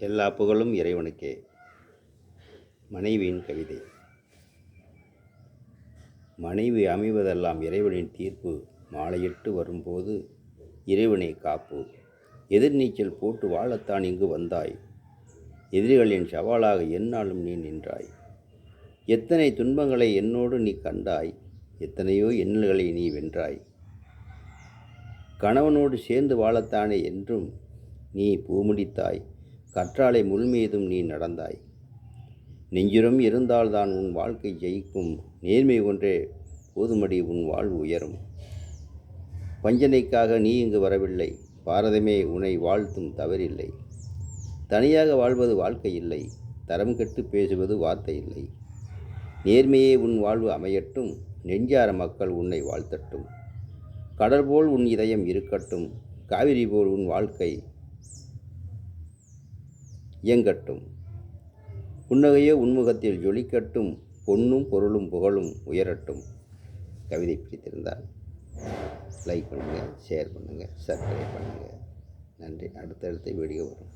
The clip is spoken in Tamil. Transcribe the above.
எல்லா புகழும் இறைவனுக்கே. மனைவியின் கவிதை. மனைவி அமைவதெல்லாம் இறைவனின் தீர்ப்பு. மாலையிட்டு வரும்போது இறைவனை காப்பு. எதிர்நீச்சல் போட்டு வாழத்தான் இங்கு வந்தாய். எதிரிகளின் சவாலாக எந்நாளும் நீ நின்றாய். எத்தனை துன்பங்களை என்னோடு நீ கண்டாய். எத்தனையோ எண்ணல்களை நீ வென்றாய். கணவனோடு சேர்ந்து வாழத்தானே என்றும் நீ பூமுடித்தாய் கற்றாழை முள் மீதும் நீ நடந்தாய். நெஞ்சுரம் இருந்தால்தான் உன் வாழ்க்கை ஜெயிக்கும். நேர்மை ஒன்றே போதுமடி உன் வாழ்வு உயரும். வஞ்சனைக்காக நீ இங்கு வரவில்லை. பாரதமே உன்னை வாழ்த்தும் தவறில்லை. தனியாக வாழ்வது வாழ்க்கை இல்லை. தரம் கெட்டு பேசுவது வார்த்தை இல்லை. நேர்மையே உன் வாழ்வு அமையட்டும். நெஞ்சார மக்கள் உன்னை வாழ்த்தட்டும். கடல் போல் உன் இதயம் இருக்கட்டும். காவிரி போல் உன் வாழ்க்கை இயங்கட்டும். புன்னகையோ உண்முகத்தில் ஜொலிக்கட்டும் பொன்னும் பொருளும் புகழும் உயரட்டும். கவிதை பிடித்திருந்தால் லைக் பண்ணுங்கள் ஷேர் பண்ணுங்கள் சப்ஸ்கிரைப் பண்ணுங்கள் நன்றி. அடுத்தடுத்த வீடியோ வரும்.